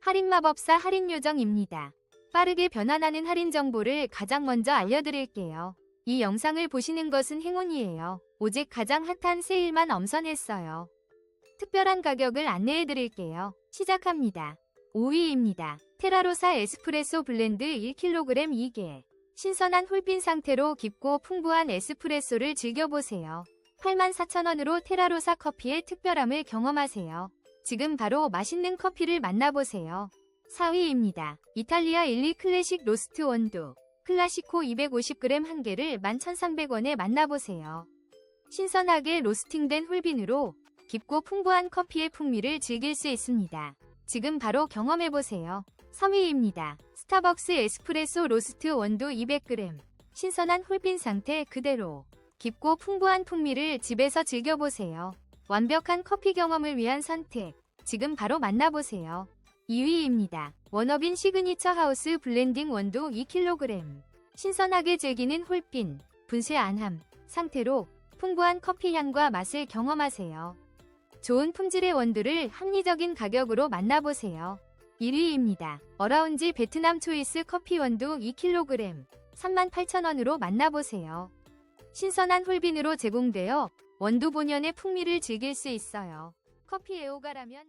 할인마법사 할인요정입니다. 빠르게 변환하는 할인 정보를 가장 먼저 알려드릴게요. 이 영상을 보시는 것은 행운이에요. 오직 가장 핫한 세일만 엄선했어요. 특별한 가격을 안내해드릴게요. 시작합니다. 5위입니다. 테라로사 에스프레소 블렌드 1kg 2개. 신선한 홀빈 상태로 깊고 풍부한 에스프레소를 즐겨보세요. 84,000원으로 테라로사 커피의 특별함을 경험하세요. 지금 바로 맛있는 커피를 만나보세요. 4위입니다. 이탈리아 일리 클래식 로스트 원두. 클라시코 250g 한 개를 11,300원에 만나보세요. 신선하게 로스팅된 홀빈으로 깊고 풍부한 커피의 풍미를 즐길 수 있습니다. 지금 바로 경험해보세요. 3위입니다. 스타벅스 에스프레소 로스트 원두 200g. 신선한 홀빈 상태 그대로. 깊고 풍부한 풍미를 집에서 즐겨보세요. 완벽한 커피 경험을 위한 선택. 지금 바로 만나보세요. 2위입니다. 워너빈 시그니처 하우스 블렌딩 원두 2kg. 신선하게 즐기는 홀빈, 분쇄 안함, 상태로 풍부한 커피 향과 맛을 경험하세요. 좋은 품질의 원두를 합리적인 가격으로 만나보세요. 1위입니다. 어라운지 베트남 초이스 커피 원두 2kg 38,000원으로 만나보세요. 신선한 홀빈으로 제공되어 원두 본연의 풍미를 즐길 수 있어요. 커피 애호가라면